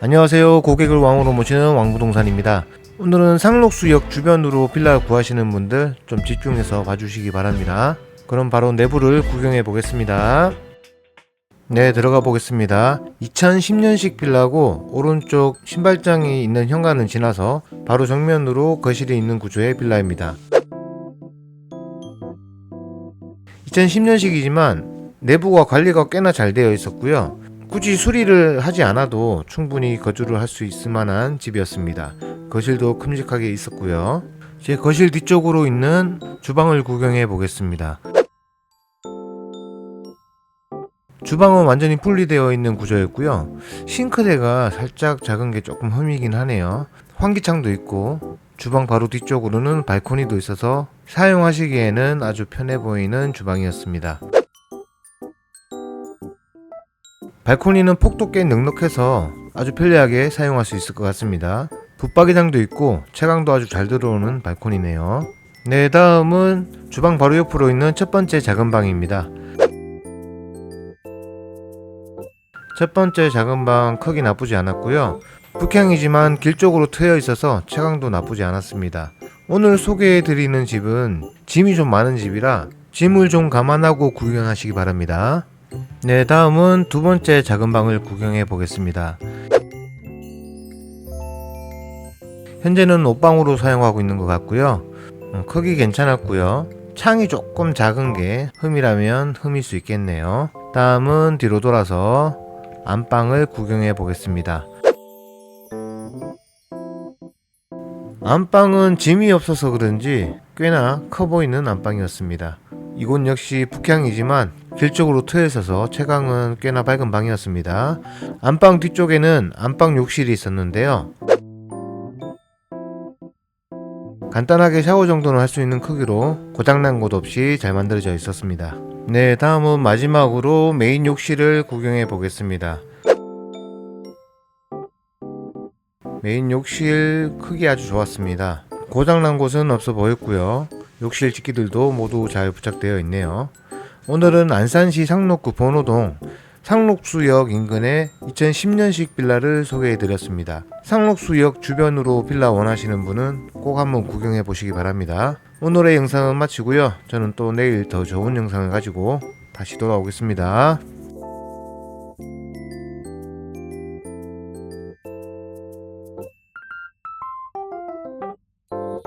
안녕하세요. 고객을 왕으로 모시는 왕부동산입니다. 오늘은 상록수역 주변으로 빌라를 구하시는 분들 좀 집중해서 봐주시기 바랍니다. 그럼 바로 내부를 구경해 보겠습니다. 네, 들어가 보겠습니다. 2010년식 빌라고 오른쪽 신발장이 있는 현관은 지나서 바로 정면으로 거실이 있는 구조의 빌라입니다. 2010년식이지만 내부가 관리가 꽤나 잘 되어 있었고요. 굳이 수리를 하지 않아도 충분히 거주를 할 수 있을 만한 집이었습니다. 거실도 큼직하게 있었고요. 제 거실 뒤쪽으로 있는 주방을 구경해 보겠습니다. 주방은 완전히 분리되어 있는 구조였고요. 싱크대가 살짝 작은 게 조금 흠이긴 하네요. 환기창도 있고 주방 바로 뒤쪽으로는 발코니도 있어서 사용하시기에는 아주 편해 보이는 주방이었습니다. 발코니는 폭도 꽤 넉넉해서 아주 편리하게 사용할 수 있을 것 같습니다. 붙박이장도 있고 채광도 아주 잘 들어오는 발코니네요. 네, 다음은 주방 바로 옆으로 있는 첫 번째 작은 방입니다. 첫 번째 작은 방 크기 나쁘지 않았고요. 북향이지만 길 쪽으로 트여 있어서 채광도 나쁘지 않았습니다. 오늘 소개해 드리는 집은 짐이 좀 많은 집이라 짐을 좀 감안하고 구경하시기 바랍니다. 네, 다음은 두 번째 작은 방을 구경해 보겠습니다. 현재는 옷방으로 사용하고 있는 것 같고요. 어, 크기 괜찮았고요. 창이 조금 작은 게 흠이라면 흠일 수 있겠네요. 다음은 뒤로 돌아서 안방을 구경해 보겠습니다. 안방은 짐이 없어서 그런지 꽤나 커 보이는 안방이었습니다. 이곳 역시 북향이지만 길 쪽으로 트여 있어서 채광은 꽤나 밝은 방이었습니다. 안방 뒤쪽에는 안방 욕실이 있었는데요. 간단하게 샤워 정도는 할 수 있는 크기로 고장난 곳 없이 잘 만들어져 있었습니다. 네, 다음은 마지막으로 메인 욕실을 구경해 보겠습니다. 메인 욕실 크기 아주 좋았습니다. 고장난 곳은 없어 보였고요. 욕실 집기들도 모두 잘 부착되어 있네요. 오늘은 안산시 상록구 번호동 상록수역 인근의 2010년식 빌라를 소개해 드렸습니다. 상록수역 주변으로 빌라 원하시는 분은 꼭 한번 구경해 보시기 바랍니다. 오늘의 영상은 마치고요. 저는 또 내일 더 좋은 영상을 가지고 다시 돌아오겠습니다.